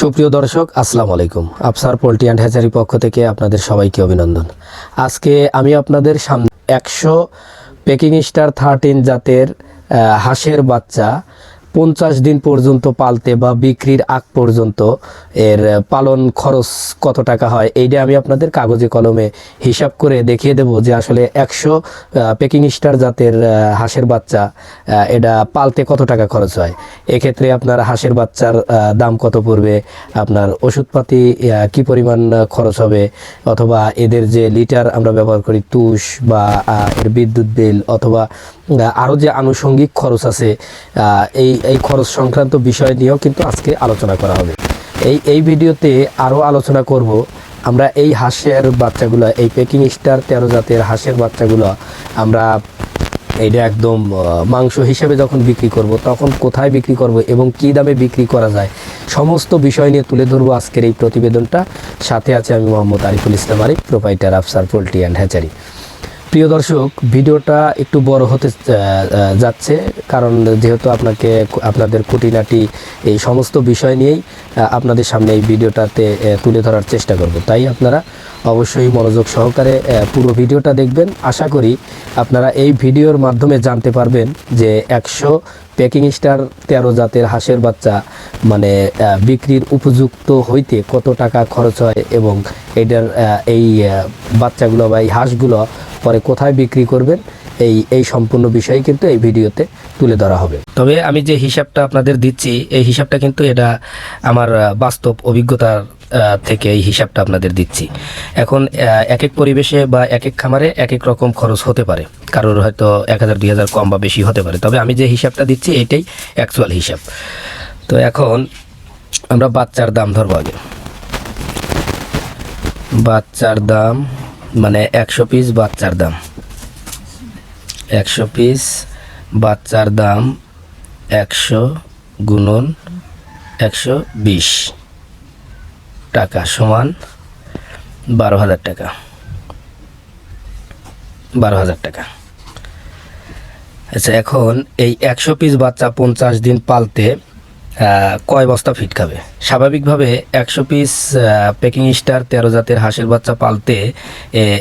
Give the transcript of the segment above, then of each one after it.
সুপ্রিয় দর্শক, আসসালামু আলাইকুম। আফসার পোলট্রি অ্যান্ড হ্যাচারি পক্ষ থেকে আপনাদের সবাইকে অভিনন্দন। আজকে আমি আপনাদের সামনে একশো পেকিং স্টার থার্টিন জাতের হাঁসের বাচ্চা পঞ্চাশ দিন পর্যন্ত পালতে বা বিক্রির আগ পর্যন্ত এর পালন খরচ কত টাকা হয়, এইটা আমি আপনাদের কাগজে কলমে হিসাব করে দেখিয়ে দেব যে আসলে একশো পেকিং স্টার জাতের হাঁসের বাচ্চা এটা পালতে কত টাকা খরচ হয়। এক্ষেত্রে আপনার হাঁসের বাচ্চার দাম কত পড়বে, আপনার ওষুধপাতি কি পরিমাণ খরচ হবে, অথবা এদের যে লিটার আমরা ব্যবহার করি তুষ বা এর বিদ্যুৎ বিল অথবা আরও যে আনুষঙ্গিক খরচ আছে এই এই খরচ সংক্রান্ত বিষয় নিয়েও কিন্তু আজকে আলোচনা করা হবে। এই এই ভিডিওতে আরও আলোচনা করব। আমরা এই হাঁসের বাচ্চাগুলো, এই পেকিং স্টার তেরো জাতের হাঁসের বাচ্চাগুলো, আমরা এটা একদম মাংস হিসেবে যখন বিক্রি করব, তখন কোথায় বিক্রি করব এবং কি দামে বিক্রি করা যায়, সমস্ত বিষয় নিয়ে তুলে ধরবো আজকের এই প্রতিবেদনটা। সাথে আছে আমি Mohammad Ariful Islam Arif proprietor Afsar poultry and hatchery প্রিয় দর্শক, ভিডিওটা একটু বড় হতে যাচ্ছে। কারণ যেহেতু আপনাকে, আপনাদের খুঁটিনাটি এই সমস্ত বিষয় নিয়েই আপনাদের সামনে এই ভিডিওটাতে তুলে ধরার চেষ্টা করব। তাই আপনারা অবশ্যই মনোযোগ সহকারে পুরো ভিডিওটা দেখবেন। আশা করি আপনারা এই ভিডিওর মাধ্যমে জানতে পারবেন যে একশো প্যাকিং স্টার তেরো জাতের হাঁসের বাচ্চা মানে বিক্রির উপযুক্ত হইতে কত টাকা খরচ হয় এবং এটার এই বাচ্চাগুলো বা এই হাঁসগুলো পরে কোথায় বিক্রি করবেন, এই এই সম্পূর্ণ বিষয় কিন্তু এই ভিডিওতে তুলে ধরা হবে। তবে আমি যে হিসাবটা আপনাদের দিচ্ছি, এই হিসাবটা কিন্তু এটা আমার বাস্তব অভিজ্ঞতার থেকে এই হিসাবটা আপনাদের দিচ্ছি। এখন এক এক পরিবেশে বা এক এক খামারে এক এক রকম খরচ হতে পারে। কারোর হয়তো এক হাজার, দুই হাজার কম বা বেশি হতে পারে। তবে আমি যে হিসাবটা দিচ্ছি, এটাই অ্যাকচুয়াল হিসাব। তো এখন আমরা বাচ্চার দাম ধরবো আগে। বাচ্চার দাম মানে একশো পিস বাচ্চার দাম। একশো পিস বাচ্চার দাম একশো গুণন একশো বিশ টাকা সমান বারো হাজার টাকা। বারো হাজার টাকা। আচ্ছা এখন এই একশো পিস বাচ্চা পঞ্চাশ দিন পালতে কয় বস্তা ফিট খাবে? স্বাভাবিকভাবে একশো পিস পেকিং স্টার তেরো জাতের হাঁসের বাচ্চা পালতে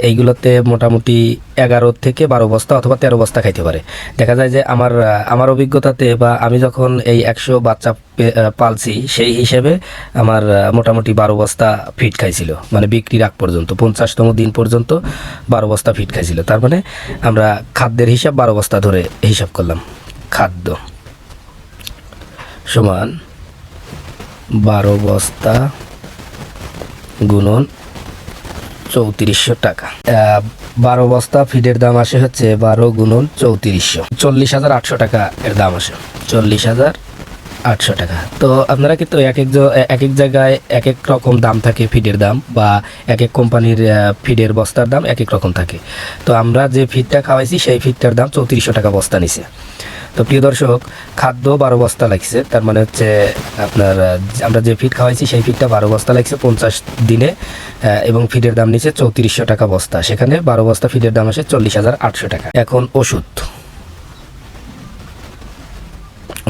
এইগুলোতে মোটামুটি এগারো থেকে বারো বস্তা অথবা তেরো বস্তা খাইতে পারে। দেখা যায় যে আমার আমার অভিজ্ঞতাতে বা আমি যখন এই একশো বাচ্চা পালছি, সেই হিসেবে আমার মোটামুটি বারো বস্তা ফিট খাইছিল। মানে বিক্রির আগ পর্যন্ত, পঞ্চাশতম দিন পর্যন্ত বারো বস্তা ফিট খাইছিল। তার মানে আমরা খাদ্যের হিসাব বারো বস্তা ধরে হিসাব করলাম। খাদ্য। সমান বারো বস্তা গুণন চৌত্রিশশো টাকা। বারো বস্তা ফিডের দাম আসে হচ্ছে বারো গুণন চৌত্রিশশো। চল্লিশ হাজার আটশো টাকা এর দাম আসে। চল্লিশ হাজার আটশো টাকা। তো আপনারা কিন্তু এক এক এক এক জায়গায় এক এক রকম দাম থাকে ফিডের দাম বা এক এক কোম্পানির ফিডের বস্তার দাম এক এক রকম থাকে। তো আমরা যে ফিডটা খাওয়াইছি সেই ফিডটার দাম চৌত্রিশশো টাকা বস্তা নিছে। তো প্রিয় দর্শক, খাদ্য বারো বস্তা লাগছে। তার মানে হচ্ছে আপনার আমরা যে ফিড খাওয়াইছি সেই ফিডটা বারো বস্তা লাগছে পঞ্চাশ দিনে এবং ফিডের দাম নিচে চৌত্রিশশো টাকা বস্তা। সেখানে বারো বস্তা ফিডের দাম আসে চল্লিশ হাজার আটশো টাকা। এখন ওষুধ।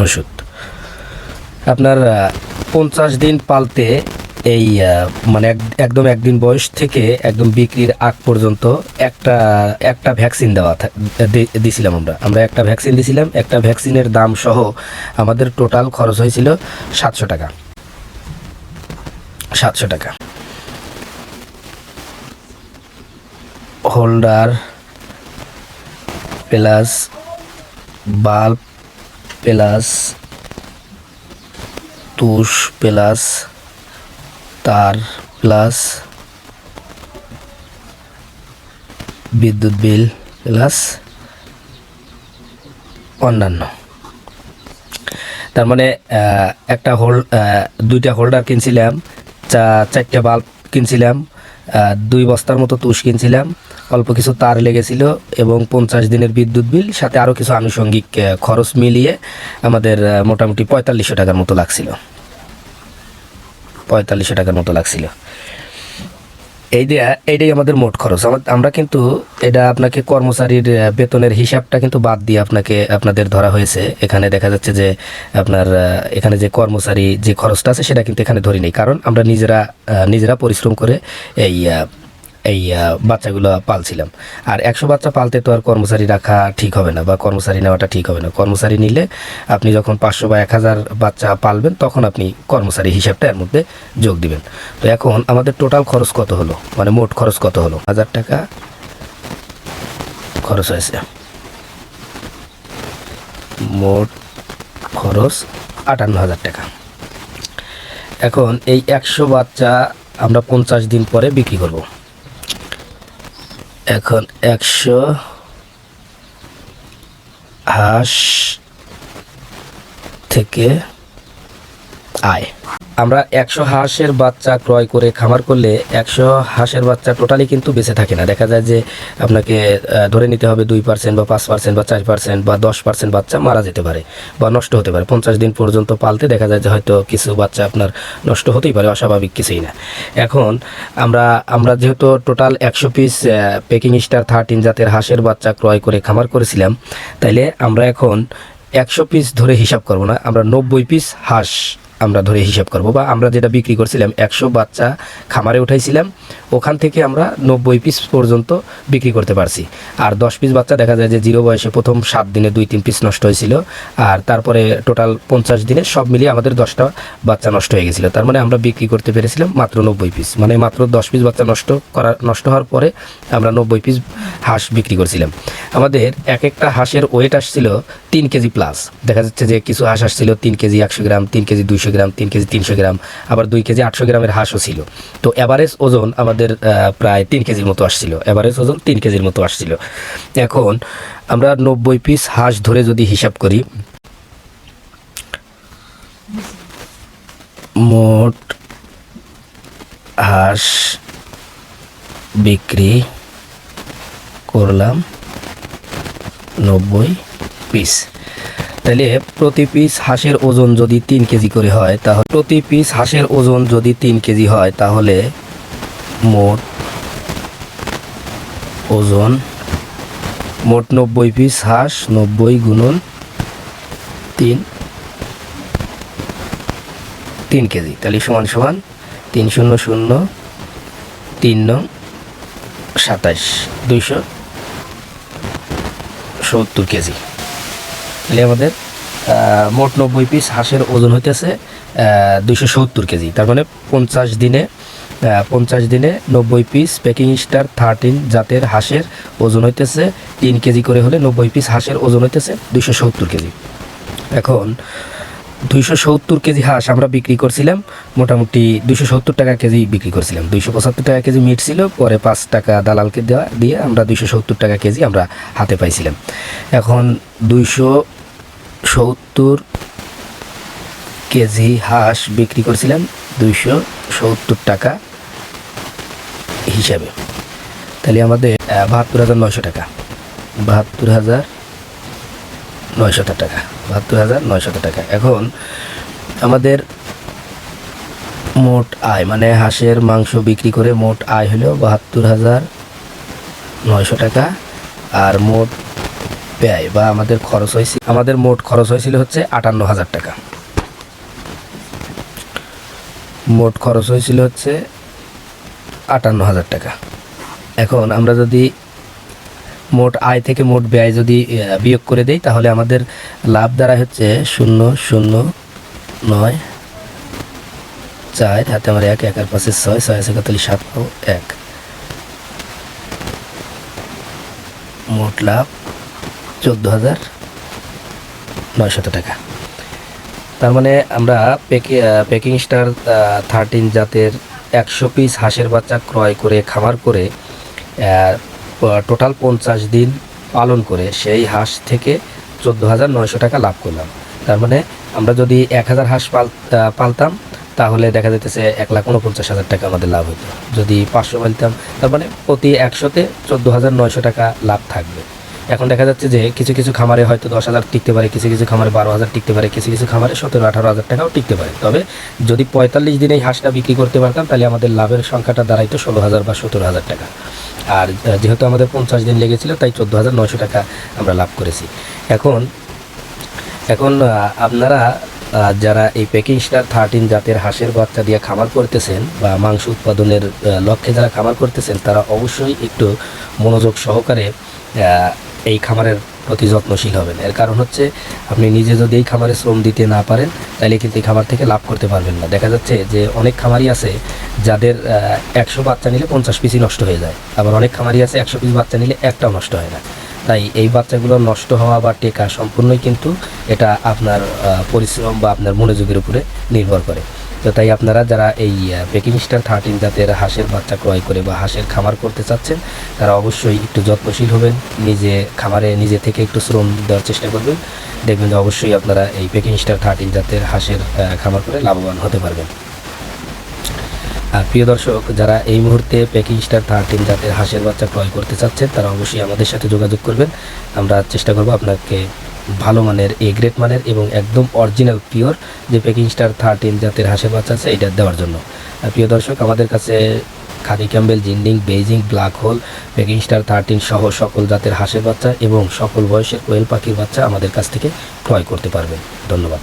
ওষুধ। আপনার পঞ্চাশ দিন পালতে এই মানে এক- একদম একদিন বয়স থেকে একদম বিক্রির আগ পর্যন্ত একটা একটা ভ্যাকসিন দেওয়া দিছিলাম আমরা। আমরা একটা ভ্যাকসিন দিছিলাম, একটা ভ্যাকসিনের দাম সহ আমাদের টোটাল খরচ হয়েছিল সাতশো টাকা। সাতশো টাকা। হোল্ডার প্লাস বাল্ব প্লাস তুষ প্লাস তার প্লাস বিদ্যুৎ বিল প্লাস অন্যান্য। তার মানে একটা হোল আহ, দুইটা হোল্ডার কিনছিলাম চা চারটে বাল্ব কিনছিলাম দুই বস্তার মতো তুষ কিনছিলাম। অল্প কিছু তার লেগেছিল এবং পঞ্চাশ দিনের বিদ্যুৎ বিল, সাথে আরও কিছু আনুষঙ্গিক খরচ মিলিয়ে আমাদের মোটামুটি পঁয়তাল্লিশশো টাকার মতো লাগছিল। পঁয়তাল্লিশশো টাকার মতো লাগছিল। এই যে, এইটাই আমাদের মোট খরচ। আমা- আমরা কিন্তু এটা আপনাকে কর্মচারীর বেতনের হিসাবটা কিন্তু বাদ দিয়ে আপনাকে, আপনাদের ধরা হয়েছে। এখানে দেখা যাচ্ছে যে, আপনার এখানে যে কর্মচারী যে খরচটা আছে, সেটা কিন্তু এখানে ধরি নেই কারণ আমরা নিজেরা নিজেরা পরিশ্রম করে এই এই বাচ্চাগুলো পালছিলাম। আর একশো বাচ্চা পালতে তো আর কর্মচারী রাখা ঠিক হবে না বা কর্মচারী নেওয়াটা ঠিক হবে না। কর্মচারী নিলে আপনি যখন পাঁচশো বা এক হাজার বাচ্চা পালবেন, তখন আপনি কর্মচারী হিসাবটা এর মধ্যে যোগ দিবেন। তো এখন আমাদের টোটাল খরচ কত হলো? মানে মোট খরচ কত হলো? হাজার টাকা খরচ হয়েছে। মোট খরচ আটান্ন হাজার টাকা। এখন এই একশো বাচ্চা আমরা পঞ্চাশ দিন পরে বিক্রি করব। এখন একশো হাঁস থেকে আয়। আমরা একশো হাঁসের বাচ্চা ক্রয় করে খামার করলে একশো হাঁসের বাচ্চা টোটালি কিন্তু বেঁচে থাকে না। দেখা যায় যে আপনাকে ধরে নিতে হবে দুই পার্সেন্ট বা পাঁচ পার্সেন্ট বা চার পার্সেন্ট বা দশ পার্সেন্ট বাচ্চা মারা যেতে পারে বা নষ্ট হতে পারে। পঞ্চাশ দিন পর্যন্ত পালতে দেখা যায় যে হয়তো কিছু বাচ্চা আপনার নষ্ট হতেই পারে, অস্বাভাবিক কিছুই না। এখন আমরা আমরা যেহেতু টোটাল একশো পিস পেকিং স্টার থার্টিন জাতের হাঁসের বাচ্চা ক্রয় করে খামার করেছিলাম, তাইলে আমরা এখন একশো পিস ধরে হিসাব করব না, আমরা নব্বই পিস হাঁস আমরা ধরে হিসাব করব, বা আমরা যেটা বিক্রি করছিলাম, একশো বাচ্চা খামারে উঠাইছিলাম, ওখান থেকে আমরা নব্বই পিস পর্যন্ত বিক্রি করতে পারছি। আর দশ পিস বাচ্চা দেখা যায় যে জিরো বয়সে প্রথম সাত দিনে দুই, তিন পিস নষ্ট হয়েছিল, আর তারপরে টোটাল পঞ্চাশ দিনে সব মিলিয়ে আমাদের দশটা বাচ্চা নষ্ট হয়ে গেছিল। তার মানে আমরা বিক্রি করতে পেরেছিলাম মাত্র নব্বই পিস মানে মাত্র দশ পিস বাচ্চা নষ্ট করা, নষ্ট হওয়ার পরে আমরা নব্বই পিস হাঁস বিক্রি করছিলাম। আমাদের এক একটা হাঁসের ওয়েট আসছিল তিন কেজি প্লাস দেখা যাচ্ছে যে কিছু হাঁস আসছিল তিন কেজি একশো গ্রাম, তিন কেজি দুইশো গ্রাম, তিন কেজি তিনশো গ্রাম, আবার দুই কেজি আটশো গ্রামের হাঁসও ছিল। তো অ্যাভারেজ ওজন আমাদের প্রায় তিন কেজির মতো আসছিল। অ্যাভারেজ ওজন তিন কেজির মতো আসছিল। এখন আমরা নব্বই পিস হাঁস ধরে যদি হিসাব করি, মোট হাঁস বিক্রি করলাম নব্বই পিস তাহলে প্রতি পিস হাঁসের ওজন যদি তিন কেজি করে হয়, তাহলে প্রতি পিস হাঁসের ওজন যদি তিন কেজি হয়, তাহলে মোট ওজন মোট নব্বই পিস হাঁস নব্বই গুণন তিন তিন কেজি। তাহলে সমান সমান তিন শূন্য শূন্য তিন নং সাতাশ দুইশো সত্তর কেজি। তাহলে আমাদের মোট নব্বই পিস হাঁসের ওজন হইতেছে দুইশো সত্তর কেজি। তার মানে পঞ্চাশ দিনে পঞ্চাশ দিনে নব্বই পিস প্যাকিং স্টার থার্টিন জাতের হাঁসের ওজন হইতেছে, তিন কেজি করে হলে নব্বই পিস হাঁসের ওজন হইতেছে দুইশো সত্তর কেজি। এখন দুইশো সত্তর কেজি হাঁস আমরা বিক্রি করছিলাম, মোটামুটি দুইশো সত্তর টাকা কেজি বিক্রি করছিলাম। দুইশো পঁচাত্তর টাকা কেজি মিট ছিল, পরে পাঁচ টাকা দালালকে দেওয়া, দিয়ে আমরা দুইশো সত্তর টাকা কেজি আমরা হাতে পাইছিলাম। এখন দুইশো সত্তর কেজি হাঁস বিক্রি করছিলাম দুইশো সত্তর টাকা হিসাবে। তাহলে আমাদের বাহাত্তর হাজার নয়শো টাকা। বাহাত্তর হাজার নয়শত টাকা। বাহাত্তর হাজার নয়শত টাকা। এখন আমাদের মোট আয় মানে হাঁসের মাংস বিক্রি করে মোট আয় হলো বাহাত্তর হাজার নয়শো টাকা। আর মোট ব্যয় বা আমাদের খরচ হয়েছে, আমাদের মোট খরচ হয়েছিল হচ্ছে আটান্ন হাজার টাকা। মোট খরচ হয়েছিল হচ্ছে আটান্ন হাজার টাকা। এখন আমরা যদি মোট আয় থেকে মোট ব্যয় যদি বিয়োগ করে দেই, তাহলে আমাদের লাভ দ্বারা হচ্ছে শূন্য শূন্য, নয়, চার, হাতে আমার এক একার পাশে ছয় ছয় আছে কতলি সাত এক। মোট লাভ চোদ্দ হাজার নয়শত টাকা। তার মানে আমরা পেকে স্টার থার্টিন জাতের একশো পিস হাঁসের বাচ্চা ক্রয় করে, খামার করে টোটাল পঞ্চাশ দিন পালন করে সেই হাঁস থেকে চোদ্দ হাজার নয়শো টাকা লাভ করলাম। তার মানে আমরা যদি এক হাজার হাঁস পাল পালতাম, তাহলে দেখা যেতেছে এক লাখ উনপঞ্চাশ হাজার টাকা আমাদের লাভ হতো যদি পাঁচশো পালতাম, তার মানে প্রতি একশোতে চোদ্দ হাজার নয়শো টাকা লাভ থাকবে। এখন দেখা যাচ্ছে যে কিছু কিছু খামারে হয়তো দশ হাজার টিকতে পারে, কিছু কিছু খামারে বারো হাজার টিকতে পারে, কিছু কিছু খামারে সতেরো, আঠারো হাজার টাকাও টিকতে পারে। তবে যদি পঁয়তাল্লিশ দিনে এই হাঁসটা বিক্রি করতে পারতাম, তাহলে আমাদের লাভের সংখ্যাটা দাঁড়াইতো ষোলো হাজার বা সতেরো হাজার টাকা। আর যেহেতু আমাদের পঞ্চাশ দিন লেগেছিল, তাই চোদ্দ হাজার নয়শো টাকা আমরা লাভ করেছি। এখন এখন আপনারা যারা এই প্যাকিং স্টার থার্টিন জাতের হাঁসের বাচ্চা দিয়ে খামার করতেছেন বা মাংস উৎপাদনের লক্ষ্যে যারা খামার করতেছেন, তারা অবশ্যই একটু মনোযোগ সহকারে এই খামারের প্রতি যত্নশীল হবেন। এর কারণ হচ্ছে, আপনি নিজে যদি এই খামারে শ্রম দিতে না পারেন, তাহলে কিন্তু এই খামার থেকে লাভ করতে পারবেন না। দেখা যাচ্ছে যে অনেক খামারি আছে যাদের একশো বাচ্চা নিলে পঞ্চাশ পিসই নষ্ট হয়ে যায়। আবার অনেক খামারি আছে একশো পিস বাচ্চা নিলে একটাও নষ্ট হয় না। তাই এই বাচ্চাগুলো নষ্ট হওয়া বা টেকা সম্পূর্ণই কিন্তু এটা আপনার পরিশ্রম বা আপনার মনোযোগের উপরে নির্ভর করে। তো তাই আপনারা যারা এই পেকিং স্টার থার্টিন জাতের হাঁসের বাচ্চা ক্রয় করে বা হাঁসের খামার করতে চাচ্ছেন, তারা অবশ্যই একটু যত্নশীল হবেন, নিজে খামারে নিজে থেকে একটু শ্রম দেওয়ার চেষ্টা করবেন। দেখবেন যে অবশ্যই আপনারা এই পেকিং স্টার থার্টিন জাতের হাঁসের খামার করে লাভবান হতে পারবেন। আর প্রিয় দর্শক, যারা এই মুহূর্তে প্যাকিং স্টার থার্টিন জাতের হাঁসের বাচ্চা ক্রয় করতে চাচ্ছেন, তারা অবশ্যই আমাদের সাথে যোগাযোগ করবেন। আমরা চেষ্টা করব আপনাকে ভালো মানের এ গ্রেড মানের এবং একদম অরিজিনাল পিওর যে প্যাকিং স্টার থার্টিন জাতের হাঁসের বাচ্চা আছে, এটা দেওয়ার জন্য। প্রিয় দর্শক, আমাদের কাছে khaki Campbell, Jinding Beijing black hole packing star thirteen সহ সকল জাতের হাঁসের বাচ্চা এবং সকল বয়সের কোয়েল পাখির বাচ্চা আমাদের কাছ থেকে ক্রয় করতে পারবেন। ধন্যবাদ।